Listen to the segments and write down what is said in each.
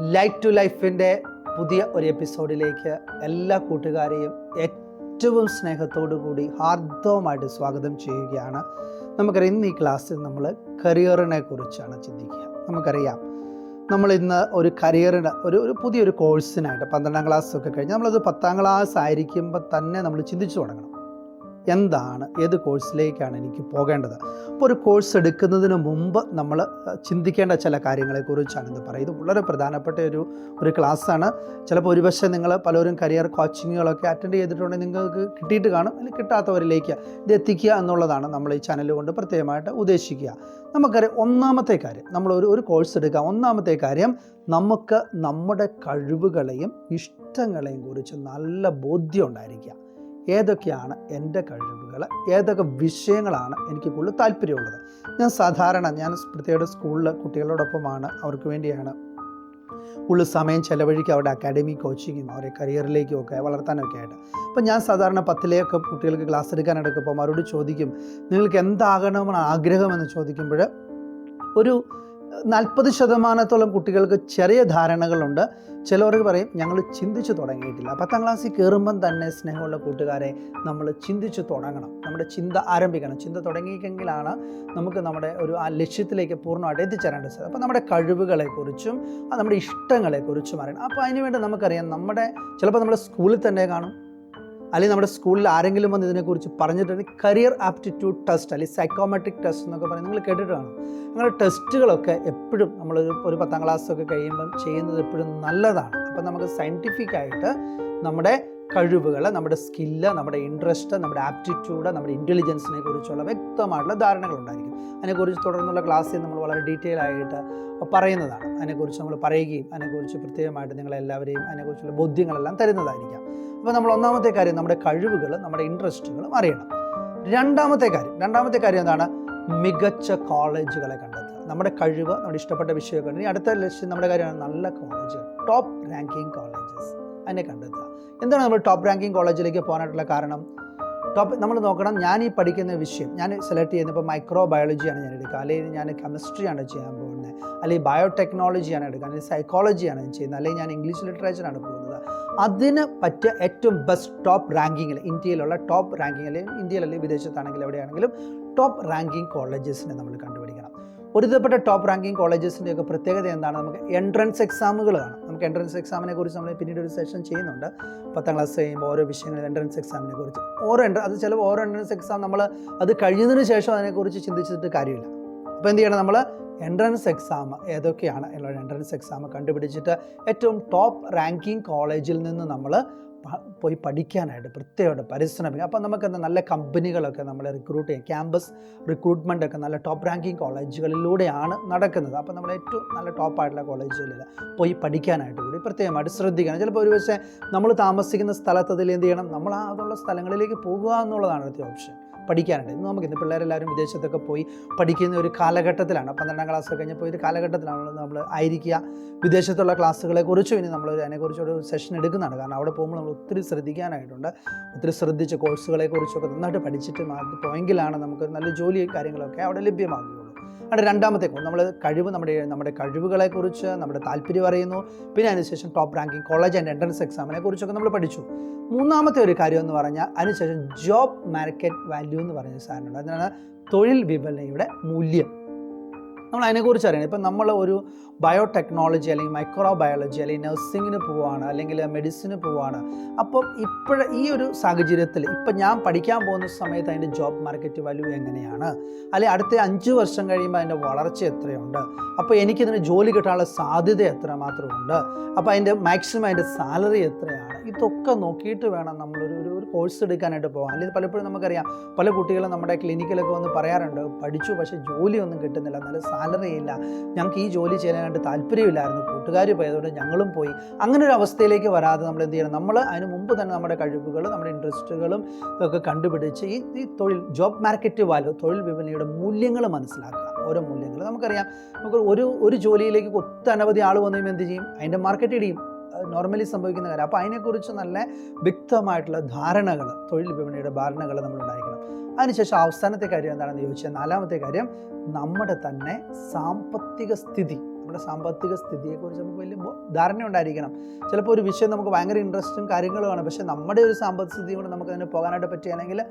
Life to ലൈഫിന്റെ പുതിയ ഒരു എപ്പിസോഡിലേക്ക് എല്ലാ കൂട്ടുകാരെയും ഏറ്റവും സ്നേഹത്തോടു കൂടി ഹാർദവമായിട്ട് സ്വാഗതം ചെയ്യുകയാണ്. നമുക്കറിയാം ഇന്ന് ഈ ക്ലാസ്സിൽ നമ്മൾ കരിയറിനെ കുറിച്ചാണ് ചിന്തിക്കുക. നമുക്കറിയാം നമ്മൾ ഇന്ന് ഒരു കരിയറിന് ഒരു ഒരു പുതിയൊരു കോഴ്സിനായിട്ട് പന്ത്രണ്ടാം ക്ലാസ് ഒക്കെ കഴിഞ്ഞ് നമ്മളത് പത്താം ക്ലാസ് ആയിരിക്കുമ്പോൾ തന്നെ നമ്മൾ ചിന്തിച്ചു തുടങ്ങണം. എന്താണ് ഏത് കോഴ്സിലേക്കാണ് എനിക്ക് പോകേണ്ടത്? അപ്പോൾ ഒരു കോഴ്സ് എടുക്കുന്നതിന് മുമ്പ് നമ്മൾ ചിന്തിക്കേണ്ട ചില കാര്യങ്ങളെക്കുറിച്ചാണ് ഇത് പറയുന്നത്. ഇത് വളരെ പ്രധാനപ്പെട്ട ഒരു ഒരു ക്ലാസ്സാണ്. ചിലപ്പോൾ ഒരുപക്ഷെ നിങ്ങൾ പലരും കരിയർ കോച്ചിങ്ങുകളൊക്കെ അറ്റൻഡ് ചെയ്തിട്ടുണ്ടെങ്കിൽ നിങ്ങൾക്ക് കിട്ടിയിട്ട് കാണും അല്ലെങ്കിൽ കിട്ടാത്തവരിലേക്ക് ഇത് എത്തിക്കുക എന്നുള്ളതാണ് നമ്മൾ ഈ ചാനൽ കൊണ്ട് പ്രത്യേകമായിട്ട് ഉദ്ദേശിക്കുക. നമുക്കറിയാം ഒന്നാമത്തെ കാര്യം നമ്മൾ ഒരു ഒരു കോഴ്സ് എടുക്കുക ഒന്നാമത്തെ കാര്യം നമുക്ക് നമ്മുടെ കഴിവുകളെയും ഇഷ്ടങ്ങളെയും കുറിച്ച് നല്ല ബോധ്യം ഉണ്ടായിരിക്കുക. ഏതൊക്കെയാണ് എന്റെ കഴിവുകൾ? ഏതൊക്കെ വിഷയങ്ങളാണ് എനിക്ക് കൂടുതൽ താല്പര്യമുള്ളത്? ഞാൻ സാധാരണ ഞാൻ പ്രത്യേക സ്കൂളിൽ കുട്ടികളോടൊപ്പമാണ്. അവർക്ക് വേണ്ടിയാണ് കൂടുതൽ സമയം ചെലവഴിക്കുക. അവരുടെ അക്കാഡമി കോച്ചിങ്ങും അവരുടെ കരിയറിലേക്കും ഒക്കെ വളർത്താനൊക്കെ ആയിട്ട്. അപ്പം ഞാൻ സാധാരണ പത്തിലെയൊക്കെ കുട്ടികൾക്ക് ക്ലാസ് എടുക്കാൻ പോകുമ്പോൾ അവരോട് ചോദിക്കും നിങ്ങൾക്ക് എന്താകണമെന്ന് ആഗ്രഹമെന്ന് ചോദിക്കുമ്പോൾ ഒരു നാൽപ്പത് ശതമാനത്തോളം കുട്ടികൾക്ക് ചെറിയ ധാരണകളുണ്ട്. ചിലവർക്ക് പറയും ഞങ്ങൾ ചിന്തിച്ചു തുടങ്ങിയിട്ടില്ല. പത്താം ക്ലാസ്സിൽ കയറുമ്പം തന്നെ സ്നേഹമുള്ള കൂട്ടുകാരെ നമ്മൾ ചിന്തിച്ചു തുടങ്ങണം. നമ്മുടെ ചിന്ത ആരംഭിക്കണം. ചിന്ത തുടങ്ങിയെങ്കിലാണ് നമുക്ക് നമ്മുടെ ഒരു ആ ലക്ഷ്യത്തിലേക്ക് പൂർണമായിട്ട് എത്തിച്ചേരേണ്ടത്. സാധ്യത അപ്പോൾ നമ്മുടെ കഴിവുകളെക്കുറിച്ചും നമ്മുടെ ഇഷ്ടങ്ങളെക്കുറിച്ചും അറിയണം. അപ്പോൾ അതിനുവേണ്ടി നമുക്കറിയാം നമ്മുടെ ചിലപ്പോൾ നമ്മുടെ സ്കൂളിൽ തന്നെ കാണും അല്ലെങ്കിൽ നമ്മുടെ സ്കൂളിൽ ആരെങ്കിലും വന്ന് ഇതിനെക്കുറിച്ച് പറഞ്ഞിട്ടുണ്ടെങ്കിൽ കരിയർ ആപ്റ്റിറ്റ്യൂഡ് ടെസ്റ്റ് അല്ലെങ്കിൽ സൈക്കോമെട്രിക് ടെസ്റ്റ് എന്നൊക്കെ പറയും. നിങ്ങൾ കേട്ടിട്ടാണ് അങ്ങനെ ടെസ്റ്റുകളൊക്കെ എപ്പോഴും നമ്മൾ ഒരു പത്താം ക്ലാസ്സൊക്കെ കഴിയുമ്പം ചെയ്യുന്നത് എപ്പോഴും നല്ലതാണ്. അപ്പം നമുക്ക് സയന്റിഫിക്കായിട്ട് നമ്മുടെ കഴിവുകൾ നമ്മുടെ സ്കില്ല് നമ്മുടെ ഇൻട്രസ്റ്റ് നമ്മുടെ ആപ്റ്റിറ്റ്യൂഡ് നമ്മുടെ ഇന്റലിജൻസിനെ കുറിച്ചുള്ള വ്യക്തമായിട്ടുള്ള ധാരണകൾ ഉണ്ടായിരിക്കും അതിനെക്കുറിച്ച് തുടർന്നുള്ള ക്ലാസ്സിൽ നമ്മൾ വളരെ ഡീറ്റെയിൽ ആയിട്ട് പറയുന്നതാണ്. അതിനെക്കുറിച്ച് നമ്മൾ പറയുകയും അതിനെക്കുറിച്ച് പ്രത്യേകമായിട്ട് നിങ്ങളെല്ലാവരെയും അതിനെക്കുറിച്ചുള്ള ബോധ്യങ്ങളെല്ലാം തരുന്നതായിരിക്കാം. അപ്പോൾ നമ്മൾ ഒന്നാമത്തെ കാര്യം നമ്മുടെ കഴിവുകൾ നമ്മുടെ ഇൻട്രസ്റ്റുകളും അറിയണം. രണ്ടാമത്തെ കാര്യം രണ്ടാമത്തെ കാര്യം എന്താണ്? മികച്ച കോളേജുകളെ കണ്ടെത്തുക. നമ്മുടെ കഴിവ് നമ്മുടെ ഇഷ്ടപ്പെട്ട വിഷയമൊക്കെ ഇനി അടുത്ത ലക്ഷ്യം നമ്മുടെ കാര്യമാണ് നല്ല കോളേജുകൾ ടോപ്പ് റാങ്കിങ് കോളേജസ് അതിനെ കണ്ടെത്തുക. എന്താണ് നമ്മൾ ടോപ്പ് റാങ്കിങ് കോളേജിലേക്ക് പോകാനായിട്ടുള്ള കാരണം? ടോപ്പ് നമ്മൾ നോക്കണം ഞാൻ ഈ പഠിക്കുന്ന വിഷയം ഞാൻ സെലക്ട് ചെയ്യുന്നത് ഇപ്പോൾ മൈക്രോ ബയോളജിയാണ് ഞാൻ എടുക്കുക. അല്ലെങ്കിൽ ഞാൻ കെമിസ്ട്രിയാണ് ചെയ്യാൻ പോകുന്നത്. അല്ലെങ്കിൽ ബയോടെക്നോളജിയാണ് എടുക്കുക. അല്ലെങ്കിൽ സൈക്കോളജിയാണ് ഞാൻ ചെയ്യുന്നത്. അല്ലെങ്കിൽ ഞാൻ ഇംഗ്ലീഷ് ലിറ്ററേച്ചറാണ് പോകുന്നത്. അതിന് പറ്റിയ ഏറ്റവും ബെസ്റ്റ് ടോപ്പ് റാങ്കിങ്ങിൽ ഇന്ത്യയിലുള്ള ടോപ്പ് റാങ്കിങ് അല്ലെങ്കിൽ ഇന്ത്യയിൽ അല്ലെങ്കിൽ വിദേശത്താണെങ്കിൽ എവിടെയാണെങ്കിലും ടോപ്പ് റാങ്കിങ് കോളേജസിനെ നമ്മൾ കണ്ടുപിടിക്കണം. ഒരുതപ്പെട്ട ടോപ്പ് റാങ്കിങ് കോളേജസിന്റെയൊക്കെ പ്രത്യേകത എന്താണ്? നമുക്ക് എൻട്രൻസ് എക്സാമുകൾ കാണാം. നമുക്ക് എൻട്രൻസ് എക്സാമിനെ കുറിച്ച് നമ്മൾ പിന്നീട് ഒരു സെഷൻ ചെയ്യുന്നുണ്ട്. പത്താം ക്ലാസ് കഴിയുമ്പോൾ ഓരോ വിഷയങ്ങൾ എൻട്രൻസ് എക്സാമിനെ കുറിച്ച്. ഓരോ എൻട്ര അത് ചിലപ്പോൾ ഓരോ എൻട്രൻസ് എക്സാം നമ്മൾ അത് കഴിഞ്ഞതിന് ശേഷം അതിനെക്കുറിച്ച് ചിന്തിച്ചിട്ട് കാര്യമില്ല. അപ്പോൾ എന്ത് ചെയ്യണം നമ്മൾ എൻട്രൻസ് എക്സാം ഏതൊക്കെയാണ്? എന്നുള്ള എൻട്രൻസ് എക്സാം കണ്ടുപിടിച്ചിട്ട് ഏറ്റവും ടോപ്പ് റാങ്കിങ് കോളേജിൽ നിന്ന് നമ്മൾ പോയി പഠിക്കാനായിട്ട് പ്രത്യേകമായിട്ട് പരിശ്രമിക്കുക. അപ്പോൾ നമുക്ക് എന്താ നല്ല കമ്പനികളൊക്കെ നമ്മളെ റിക്രൂട്ട് ചെയ്യാം ക്യാമ്പസ് റിക്രൂട്ട്മെന്റ് ഒക്കെ നല്ല ടോപ്പ് റാങ്കിങ് കോളേജുകളിലൂടെയാണ് നടക്കുന്നത്. അപ്പോൾ നമ്മൾ ഏറ്റവും നല്ല ടോപ്പായിട്ടുള്ള കോളേജുകളിൽ പോയി പഠിക്കാനായിട്ട് കൂടി പ്രത്യേകമായിട്ട് ശ്രദ്ധിക്കണം. ചിലപ്പോൾ ഒരു പക്ഷേ നമ്മൾ താമസിക്കുന്ന സ്ഥലത്ത് അതിൽ എന്ത് ചെയ്യണം? നമ്മൾ ആ അതുള്ള സ്ഥലങ്ങളിലേക്ക് പോകുക എന്നുള്ളതാണ് അടുത്ത ഓപ്ഷൻ പഠിക്കാനായിട്ട് ഇന്ന് നമുക്ക് ഇന്ന് പിള്ളേരെല്ലാവരും വിദേശത്തൊക്കെ പോയി പഠിക്കുന്ന ഒരു കാലഘട്ടത്തിലാണ്. പന്ത്രണ്ടാം ക്ലാസ് കഴിഞ്ഞപ്പോൾ ഒരു കാലഘട്ടത്തിലാണ് നമ്മൾ ആയിരിക്കുക. വിദേശത്തുള്ള ക്ലാസ്സുകളെ കുറിച്ചും ഇനി നമ്മൾ അതിനെക്കുറിച്ച് ഒരു സെഷൻ എടുക്കുന്നതാണ്. കാരണം അവിടെ പോകുമ്പോൾ നമ്മൾ ഒത്തിരി ശ്രദ്ധിക്കാനായിട്ടുണ്ട്. ഒത്തിരി ശ്രദ്ധിച്ച് കോഴ്സുകളെ കുറിച്ചൊക്കെ നന്നായിട്ട് പഠിച്ചിട്ട് പോയെങ്കിലാണ് നമുക്ക് നല്ല ജോലി കാര്യങ്ങളൊക്കെ അവിടെ ലഭ്യമാകുകയുള്ളൂ. അവിടെ രണ്ടാമത്തെ നമ്മൾ കഴിവ് നമ്മുടെ നമ്മുടെ കഴിവുകളെക്കുറിച്ച് നമ്മുടെ താല്പര്യം അറിയുന്നു. പിന്നെ അതിനുശേഷം top ranking college and entrance എക്സാമിനെ കുറിച്ചൊക്കെ നമ്മൾ പഠിച്ചു. മൂന്നാമത്തെ ഒരു കാര്യം എന്ന് പറഞ്ഞാൽ അതിനുശേഷം ജോബ് മാർക്കറ്റ് വാല്യൂ എന്ന് പറയുന്ന സാധനമുണ്ട്. അതിനാണ് തൊഴിൽ വിപണനയുടെ മൂല്യം. നമ്മൾ അതിനെക്കുറിച്ച് അറിയണം. ഇപ്പം നമ്മൾ ഒരു ബയോടെക്നോളജി അല്ലെങ്കിൽ മൈക്രോ ബയോളജി അല്ലെങ്കിൽ നഴ്സിങ്ങിന് പോവാണ് അല്ലെങ്കിൽ മെഡിസിന് പോവാണ്. അപ്പം ഇപ്പോഴ ഈ ഒരു സാഹചര്യത്തിൽ ഇപ്പം ഞാൻ പഠിക്കാൻ പോകുന്ന സമയത്ത് അതിന്റെ ജോബ് മാർക്കറ്റ് വാല്യൂ എങ്ങനെയാണ്? അല്ലെങ്കിൽ അടുത്ത അഞ്ച് വർഷം കഴിയുമ്പോൾ അതിന്റെ വളർച്ച എത്രയുണ്ട്? അപ്പോൾ എനിക്കിതിന് ജോലി കിട്ടാനുള്ള സാധ്യത എത്രമാത്രമുണ്ട് അപ്പോൾ അതിന്റെ മാക്സിമം അതിന്റെ സാലറി എത്രയാണ്? ഇതൊക്കെ നോക്കിയിട്ട് വേണം നമ്മളൊരു ഒരു ഒരു കോഴ്സ് എടുക്കാനായിട്ട് പോകാം. അല്ലെങ്കിൽ പലപ്പോഴും നമുക്കറിയാം പല കുട്ടികളും നമ്മുടെ ക്ലിനിക്കിലൊക്കെ വന്ന് പറയാറുണ്ട് പഠിച്ചു പക്ഷേ ജോലിയൊന്നും കിട്ടുന്നില്ല നല്ല സാലറി ഇല്ല. ഞങ്ങൾക്ക് ഈ ജോലി ചെയ്യാനായിട്ട് താല്പര്യമില്ലായിരുന്നു. കൂട്ടുകാർ പോയതുകൊണ്ട് ഞങ്ങളും പോയി. അങ്ങനെ ഒരു അവസ്ഥയിലേക്ക് വരാതെ നമ്മൾ എന്ത് ചെയ്യണം? നമ്മൾ അതിന് മുമ്പ് തന്നെ നമ്മുടെ കഴിവുകൾ നമ്മുടെ ഇൻട്രസ്റ്റുകളും ഒക്കെ കണ്ടുപിടിച്ച് ഈ ഈ തൊഴിൽ ജോബ് മാർക്കറ്റ് വാല്യൂ തൊഴിൽ വിപണിയുടെ മൂല്യങ്ങൾ മനസ്സിലാക്കുക. ഓരോ മൂല്യങ്ങൾ. നമുക്കറിയാം നമുക്ക് ഒരു ഒരു ജോലിയിലേക്ക് ഒത്തനവധി ആൾ വന്നു കഴിയുമ്പോൾ എന്ത് ചെയ്യും? അതിന്റെ മാർക്കറ്റ് ഇടിയും. നോർമലി സംഭവിക്കുന്ന കാര്യം. അപ്പോൾ അതിനെക്കുറിച്ച് നല്ല വ്യക്തമായിട്ടുള്ള ധാരണകൾ തൊഴിൽ വിപണിയുടെ ധാരണകൾ നമ്മൾ ഉണ്ടായിരിക്കണം അതിനുശേഷം അവസാനത്തെ കാര്യം എന്താണെന്ന് ചോദിച്ചാൽ നാലാമത്തെ കാര്യം നമ്മുടെ തന്നെ സാമ്പത്തിക സ്ഥിതി. നമ്മുടെ സാമ്പത്തിക സ്ഥിതിയെക്കുറിച്ച് നമുക്ക് വലിയ ധാരണ ഉണ്ടായിരിക്കണം. ചിലപ്പോൾ ഒരു വിഷയം നമുക്ക് ഭയങ്കര ഇൻട്രസ്റ്റും കാര്യങ്ങളുമാണ്. പക്ഷേ നമ്മുടെ ഒരു സാമ്പത്തിക സ്ഥിതി കൊണ്ട് നമുക്ക് അതിന് പോകാനായിട്ട് പറ്റുകയാണെങ്കിൽ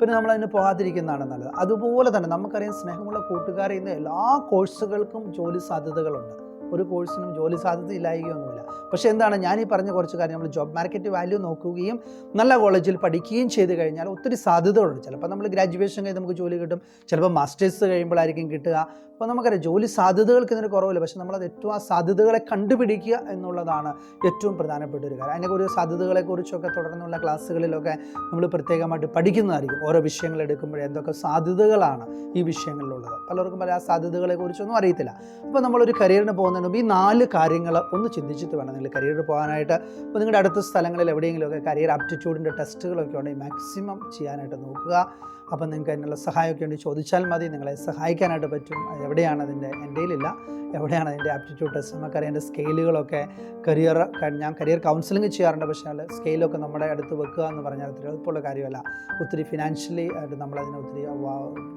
പിന്നെ നമ്മൾ അതിന് പോകാതിരിക്കുന്നതാണ് നല്ലത്. അതുപോലെ തന്നെ നമുക്കറിയാം സ്നേഹമുള്ള കൂട്ടുകാരെ ഇന്ന് എല്ലാ കോഴ്സുകൾക്കും ജോലി സാധ്യതകളുണ്ട്. ഒരു കോഴ്സിനും ജോലി സാധ്യത ഇല്ലായികയൊന്നുമില്ല. പക്ഷേ എന്താണ് ഞാൻ ഈ പറഞ്ഞ കുറച്ച് കാര്യം നമ്മൾ ജോബ് മാർക്കറ്റ് വാല്യൂ നോക്കുകയും നല്ല കോളേജിൽ പഠിക്കുകയും ചെയ്ത് കഴിഞ്ഞാൽ ഒത്തിരി സാധ്യതകളുണ്ട്. ചിലപ്പോൾ നമ്മൾ ഗ്രാജുവേഷൻ കഴിഞ്ഞ് നമുക്ക് ജോലി കിട്ടും. ചിലപ്പോൾ മാസ്റ്റേഴ്സ് കഴിയുമ്പോഴായിരിക്കും കിട്ടുക. അപ്പോൾ നമുക്കറിയാം ജോലി സാധ്യതകൾക്ക് ഇതിന് കുറവില്ല. പക്ഷേ നമ്മളത് ഏറ്റവും ആ സാധ്യതകളെ കണ്ടുപിടിക്കുക എന്നുള്ളതാണ് ഏറ്റവും പ്രധാനപ്പെട്ട ഒരു കാര്യം. അതിനെ ഒരു സാധ്യതകളെക്കുറിച്ചൊക്കെ തുടർന്നുള്ള ക്ലാസ്സുകളിലൊക്കെ നമ്മൾ പ്രത്യേകമായിട്ട് പഠിക്കുന്നതായിരിക്കും. ഓരോ വിഷയങ്ങൾ എടുക്കുമ്പോൾ എന്തൊക്കെ സാധ്യതകളാണ് ഈ വിഷയങ്ങളിലുള്ളത്. പലർക്കും പല സാധ്യതകളെക്കുറിച്ചൊന്നും അറിയത്തില്ല. അപ്പോൾ നമ്മളൊരു കരിയറിന് പോകുന്നതിന് മുമ്പ് ഈ നാല് കാര്യങ്ങൾ ഒന്ന് ചിന്തിച്ചിട്ട് വേണം നിങ്ങൾ കരിയർ പോകാനായിട്ട്. അപ്പോൾ നിങ്ങളുടെ അടുത്ത സ്ഥലങ്ങളിൽ എവിടെയെങ്കിലുമൊക്കെ കരിയർ ആപ്റ്റിറ്റ്യൂഡിന്റെ ടെസ്റ്റുകളൊക്കെ ഉണ്ടെങ്കിൽ മാക്സിമം ചെയ്യാനായിട്ട് നോക്കുക. അപ്പം നിങ്ങൾക്ക് അതിനുള്ള സഹായമൊക്കെ ഉണ്ടെങ്കിൽ ചോദിച്ചാൽ മതി. നിങ്ങളെ സഹായിക്കാനായിട്ട് പറ്റും. എവിടെയാണ് അതിന്റെ എന്റെ കയ്യിലില്ല. എവിടെയാണ് അതിന്റെ ആപ്റ്റിറ്റ്യൂഡ് ടെസ്റ്റ് നമുക്കറിയാം അതിന്റെ സ്കെയിലുകളൊക്കെ കരിയർ ഞാൻ കരിയർ കൗൺസിലിംഗ് ചെയ്യാറുണ്ട്. പക്ഷേ അത് സ്കെയിലൊക്കെ നമ്മുടെ അടുത്ത് വെക്കുക എന്ന് പറഞ്ഞാൽ അത്ര എളുപ്പമുള്ള കാര്യമല്ല. ഒത്തിരി ഫിനാൻഷ്യലി ആയിട്ട് നമ്മളതിനെ ഒത്തിരി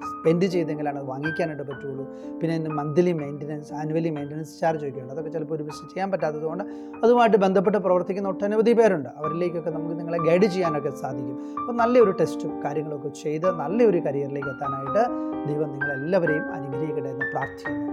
സ്പെൻഡ് ചെയ്തെങ്കിലാണ് അത് വാങ്ങിക്കാനായിട്ട് പറ്റുള്ളൂ പിന്നെ അതിന് monthly maintenance annually maintenance charge ഒക്കെ ഉണ്ട്. അതൊക്കെ ചിലപ്പോൾ ഒരു ബിസിനസ് ചെയ്യാൻ പറ്റാത്തതുകൊണ്ട് അതുമായിട്ട് ബന്ധപ്പെട്ട് പ്രവർത്തിക്കുന്ന ഒട്ടനവധി പേരുണ്ട്. അവരിലേക്കൊക്കെ നമുക്ക് നിങ്ങളെ ഗൈഡ് ചെയ്യാനൊക്കെ സാധിക്കും. അപ്പോൾ നല്ലൊരു ടെസ്റ്റും കാര്യങ്ങളൊക്കെ ചെയ്ത് നല്ലൊരു കരിയറിലേക്ക് എത്താനായിട്ട് ദൈവം നിങ്ങളെല്ലാവരെയും അനുഗ്രഹിക്കട്ടെ എന്ന് പ്രാർത്ഥിക്കുന്നു.